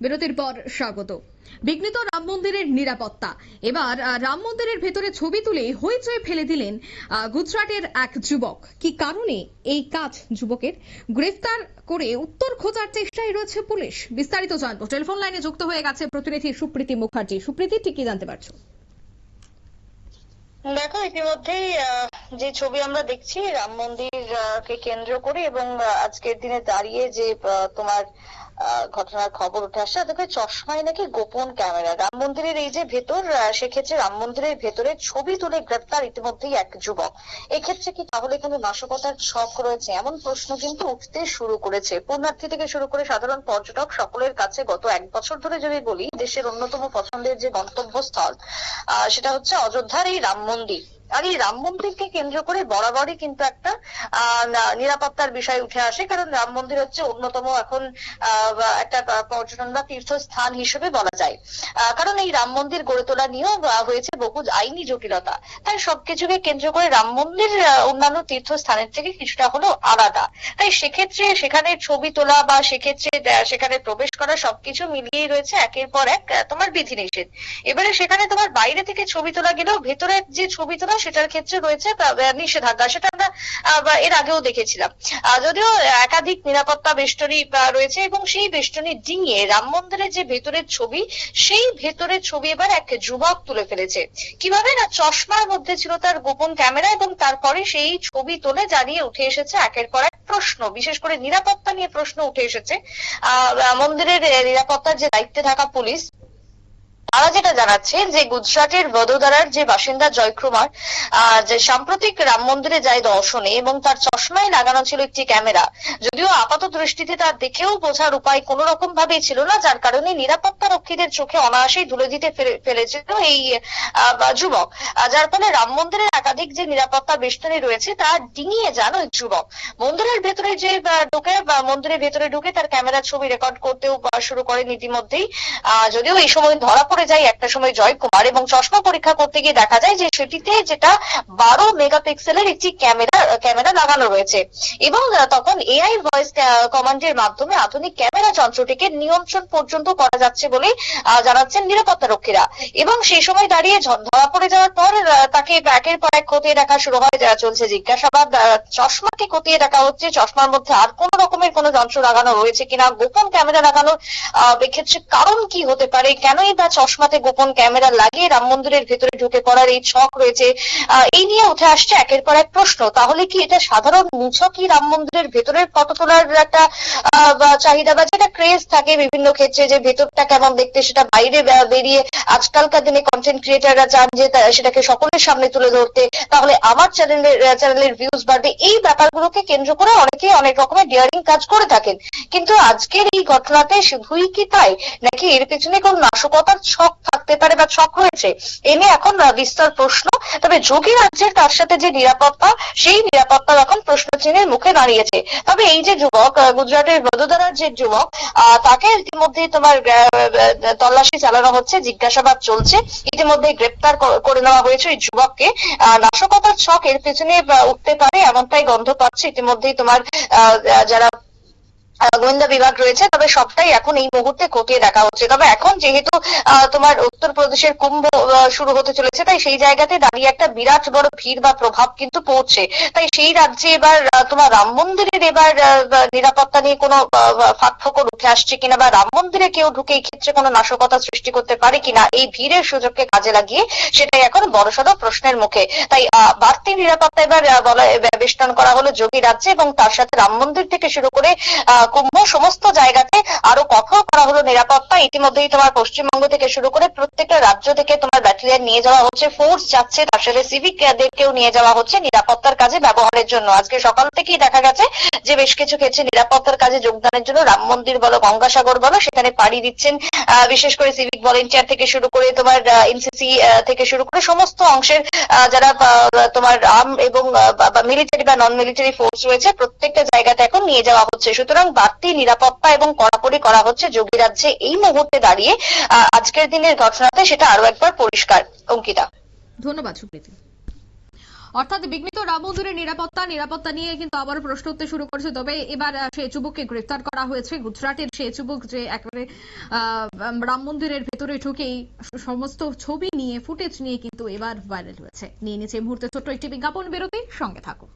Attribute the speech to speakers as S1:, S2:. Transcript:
S1: বিরতির পর স্বাগত। বিঘ্নিত রাম মন্দিরের নিরাপত্তা। এবার রাম মন্দিরের ভেতরে ছবি তুলে হইচই ফেলে দিলেন গুজরাটের এক যুবক। কি কারণে এই কাজ যুবকের? গ্রেফতার করে উত্তর খোঁজার চেষ্টায় রয়েছে পুলিশ। বিস্তারিত জানব। টেলিফোন লাইনে যুক্ত হয়ে গেছে প্রতিনিধি সুপ্রীতি মুখার্জি। সুপ্রীতি, ঠিক কি জানতে পারছ?
S2: দেখো, ইতিমধ্যেই যে ছবি আমরা দেখছি, রাম মন্দির কে কেন্দ্র করে এবং আজকের দিনে দাঁড়িয়ে যে তোমার ঘটনার খবর উঠে আসছে দেখো চশমায় নাকি গোপন ক্যামেরা। রাম মন্দিরের এই যে ভেতর সেক্ষেত্রে রাম মন্দিরের ভেতরে ছবি তুলে গ্রেপ্তার ইতিমধ্যেই এক যুবক। এক্ষেত্রে কি তাহলে এখানে নাশকতার ছক রয়েছে? এমন প্রশ্ন কিন্তু উঠতে শুরু করেছে। পুণ্যার্থী থেকে শুরু করে সাধারণ পর্যটক সকলের কাছে গত এক বছর ধরে যদি বলি, দেশের অন্যতম পছন্দের যে গন্তব্যস্থল সেটা হচ্ছে অযোধ্যার এই রাম মন্দির। আর এই রাম মন্দিরকে কেন্দ্র করে বরাবরই কিন্তু একটা নিরাপত্তার বিষয় উঠে আসে, কারণ রাম মন্দির হচ্ছে অন্যতম এখন একটা পর্যটন বা তীর্থস্থান হিসেবে বলা যায়। কারণ এই রাম মন্দির গড়ে তোলা নিয়েও হয়েছে বহু আইনি জটিলতা। তাই সবকিছুকে কেন্দ্র করে রাম মন্দির অন্যান্য তীর্থস্থানের থেকে কিছুটা হলেও আলাদা। তাই সেক্ষেত্রে সেখানে ছবি তোলা বা সেক্ষেত্রে সেখানে প্রবেশ করা সবকিছু মিলিয়েই রয়েছে একের পর এক তোমার বিধিনিষেধ। এবারে সেখানে তোমার বাইরে থেকে ছবি তোলা গেলেও ভেতরে যে ছবি তোলা সেটার ক্ষেত্রে রয়েছে নিষেধাজ্ঞা, সেটা আমরা এর আগেও দেখেছিলাম। যদিও একাধিক নিরাপত্তা বেষ্টনী রয়েছে এবং সেই বেষ্টনী ডিঙিয়ে রাম মন্দিরের যে ভেতরের ছবি, সেই ভেতরের ছবি এবার এক যুবক তুলে ফেলেছে। কীভাবে না চশমার মধ্যে ছিল তার গোপন ক্যামেরা এবং তারপরে সেই ছবি তুলে জানিয়ে উঠে এসেছে একের পর এক প্রশ্ন, বিশেষ করে নিরাপত্তা নিয়ে প্রশ্ন উঠে এসেছে। মন্দিরের নিরাপত্তার যে দায়িত্বে থাকা পুলিশ তারা যেটা জানাচ্ছে যে গুজরাটের বদোদরার যে বাসিন্দা জয়কুমার আহ, যে সাম্প্রতিক রাম মন্দিরে যায় দর্শনে এবং তার চশমায় লাগানো ছিল একটি ক্যামেরা যদিও আপাত দৃষ্টিতে তার দেখেও বোঝার উপায় কোন রকম ভাবেই ছিল না যার কারণে নিরাপত্তা রক্ষীদের চোখে অনায়াসেই ধুলে দিতে ফেলে- ফেলেছিল এই যুবক। যার ফলে রাম মন্দিরের একাধিক যে নিরাপত্তা বেষ্টনী রয়েছে তা ডিঙিয়ে যান ওই যুবক। মন্দিরের ভেতরে যে ঢুকে বা মন্দিরের ভেতরে ঢুকে তার ক্যামেরা ছবি রেকর্ড করতেও শুরু করেন ইতিমধ্যেই। যদিও এই সময় ধরা পড়ে যায় একটা সময় জয় কুমার এবং চশমা পরীক্ষা করতে গিয়ে দেখা যায় যে সেটিতে যেটা বারো মেগাপিক্সেলের একটি ক্যামেরা ক্যামেরা লাগানো রয়েছে। এবং তখন এআই ভয়েস কমান্ডের মাধ্যমে আধুনিক ক্যামেরা যন্ত্রটিকে নিয়ন্ত্রণ পর্যন্ত করা যাচ্ছে বলে জানাচ্ছেন নিরাপত্তা রক্ষীরা এবং সেই সময় দাঁড়িয়ে ধরা পড়ে যাওয়ার পর তাকে একের পর এক খতিয়ে দেখা শুরু হয় চলছে। জিজ্ঞাসাবাদ চশমাকে খতিয়ে দেখা হচ্ছে। চশমার মধ্যে আর কোন রকমের কোনো যন্ত্র লাগানো রয়েছে কিনা? গোপন ক্যামেরা লাগানোর আহ, এক্ষেত্রে কারণ কি হতে পারে? কেনই বা চশমাতে গোপন ক্যামেরা লাগিয়ে রাম মন্দিরের ভেতরে ঢুকে পড়ার এই ছক রয়েছে। এই নিয়ে উঠে আসছে একের পর এক প্রশ্ন, তাহলে কি এটা সাধারণ নিছকই রাম মন্দিরের ভেতরের ফটো তোলার একটা চাহিদা বা যেটা ক্রেজ থাকে বিভিন্ন ক্ষেত্রে যে ভেতরটা কেমন দেখতে সেটা বাইরে বেরিয়ে আজকালকার দিনে কন্টেন্ট ক্রিয়েটাররা চান যে সেটাকে সকলের সামনে তুলে ধরতে, তাহলে আমার চ্যানেলের চ্যানেলের ভিউজ বাড়বে। এই ব্যাপারগুলোকে কেন্দ্র করে অনেকে অনেক রকমের ডিয়ারিং কাজ করে থাকেন। কিন্তু আজকের এই ঘটনাতে শুধুই কি তাই? নাকি এর পেছনে কোন নাশকতার ছক থাকতে পারে বা ছক রয়েছে এ নিয়ে এখন বিস্তর প্রশ্ন। তবে যোগী রাজ্যের তার সাথে যে নিরাপত্তা, সেই নিরাপত্তা এখন প্রশ্ন চিহ্নের মুখে দাঁড়িয়েছে। তবে এই যে যুবক গুজরাটের বদোদরার যে যুবক তাকে ইতিমধ্যে তোমার তল্লাশি চালানো হচ্ছে, জিজ্ঞাসাবাদ চলছে। ইতিমধ্যে গ্রেপ্তার করে নেওয়া হয়েছে ওই যুবককে। নাশকতার ছক এর পেছনে উঠতে পারে এমনটাই গন্ধ পাচ্ছে। ইতিমধ্যেই তোমার যারা গোয়েন্দা বিভাগ রয়েছে, তবে সবটাই এখন এই মুহূর্তে খতিয়ে দেখা হচ্ছে। তবে এখন যেহেতু তোমার উত্তরপ্রদেশের কুম্ভ শুরু হতে চলেছে, তাই সেই জায়গাতে দাঁড়িয়ে একটা বিরাট বড় ভিড় বা প্রভাব কিন্তু পড়ছে। তাই সেই রাজ্যে এবার তোমার রাম মন্দিরের এবার নিরাপত্তা নিয়ে কোনো ফাঁক ফোকর উঠে আসছে কিনা, বা রাম মন্দিরে কেউ ঢুকে এই ক্ষেত্রে কোনো নাশকতা সৃষ্টি করতে পারে কিনা, এই ভিড়ের সুযোগকে কাজে লাগিয়ে সেটাই এখন বড়সড় প্রশ্নের মুখে। তাই বাড়তি নিরাপত্তা এবার বলা বেষ্টন করা হলো যোগী রাজ্যে এবং তার সাথে রাম মন্দির থেকে শুরু করে কুম্ভ সমস্ত জায়গাতে আরও কঠোর করা হলো নিরাপত্তা। ইতিমধ্যেই তোমার পশ্চিমবঙ্গ থেকে শুরু করে প্রত্যেকটা রাজ্য থেকে তোমার ব্যাটালিয়ান নিয়ে যাওয়া হচ্ছে ফোর্স যাচ্ছে। তার সাথে সিভিক দেরকেও নিয়ে যাওয়া হচ্ছে নিরাপত্তার কাজে ব্যবহারের জন্য। আজকে সকাল থেকেই দেখা গেছে যে বেশ কিছু ক্ষেত্রে নিরাপত্তার কাজে যোগদানের জন্য রাম মন্দির বলো, গঙ্গাসাগর বলো, সেখানে পাড়ি দিচ্ছেন বিশেষ করে সিভিক ভলেন্টিয়ার থেকে শুরু করে তোমার এনসিসি থেকে শুরু করে সমস্ত অংশের যারা তোমার আর্ম এবং মিলিটারি বা নন মিলিটারি ফোর্স রয়েছে, প্রত্যেকটা জায়গাতে এখন নিয়ে যাওয়া হচ্ছে। সুতরাং বাড়তি নিরাপত্তা এবং কড়াকড়ি করা হচ্ছে যোগী রাজ্যে এই মুহূর্তে দাঁড়িয়ে। আজকের দিনের ঘটনাতে সেটা আরও একবার পরিষ্কার। অঙ্কিতা।
S1: ধন্যবাদ, সুপ্রীতি। অর্থাৎ বিঘ্নিত রাম মন্দিরের নিরাপত্তা নিরাপত্তা নিয়ে কিন্তু আবার প্রশ্ন উঠতে শুরু করেছে। তবে এবার সে যুবককে গ্রেফতার করা হয়েছে। গুজরাটের সেই যুবক যে একেবারে রাম মন্দিরের ভেতরে ঢুকেই সমস্ত ছবি নিয়ে, ফুটেজ নিয়ে কিন্তু এবার ভাইরাল হয়েছে। নিয়ে এই মুহূর্তে ছোট্ট একটি বিজ্ঞাপন। বেরোতে সঙ্গে থাকুন।